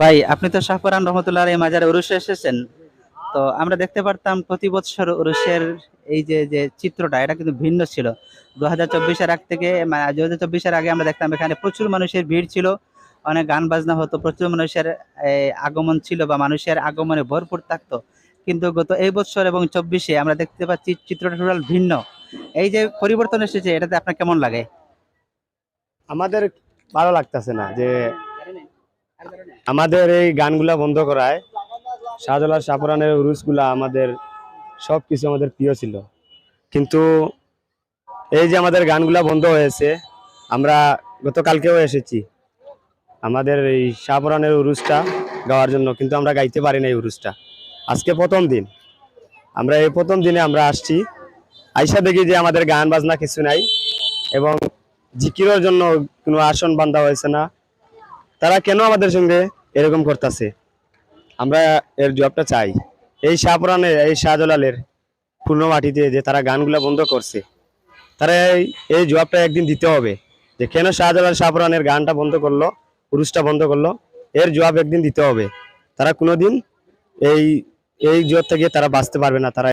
ভাই, আপনি তো শাহপুরান রহমতুল্লাহ এই মাজারে উরুষে এসেছেন। তো আমরা দেখতে পারতাম প্রতি বছর উরুষের এই যে যে চিত্রটা, এটা কিন্তু ভিন্ন ছিল। দু হাজার চব্বিশের আগ থেকে দু হাজার চব্বিশের আগে আমরা দেখতাম এখানে প্রচুর মানুষের ভিড় ছিল। অনেক গান বাজনা হতো, প্রচুর মানুষের আগমন ছিল বা মানুষের আগমনে ভরপুর থাকতো। কিন্তু গত এই বছর এবং চব্বিশে আমরা দেখতে পাচ্ছি চিত্রটা টোটাল ভিন্ন। এই যে পরিবর্তন এসেছে, এটাতে আপনার কেমন লাগে? আমাদের ভালো লাগতেছে না যে আমাদের এই গানগুলা বন্ধ করায় শাহজালাল শাহপুরানের উরুসগুলা আমাদের সব কিছু আমাদের প্রিয় ছিল। কিন্তু এই যে আমাদের গানগুলা বন্ধ হয়েছে, আমরা গতকালকেও এসেছি। আমাদের এই শাহপুরানের উরুসটা গাওয়ার জন্য, কিন্তু আমরা গাইতে পারি না এই উরুসটা আজকে প্রথম দিন। আমরা এই প্রথম দিনে আমরা আসছি। আইসা দেখি যে আমাদের গান বাজনা কিছু নাই এবং জিকিরের জন্য কোনো আসন বান্ধা হয়েছে না। তারা কেন আমাদের সঙ্গে এরকম করতেছে? আমরা এর জবাবটা চাই। এই শাহপুরানের, এই শাহজালালের পূর্ণ মাটিতে যে তারা গানগুলা বন্ধ করছে, তারা এই- এই জবাবটা একদিন দিতে হবে যে কেন শাহজালাল শাহপুরানের গানটা বন্ধ করল পুরুষটা বন্ধ করল, এর জবাব একদিন দিতে হবে। তারা কোনোদিন এই এই জোর থেকে তারা বাঁচতে পারবে না, তারা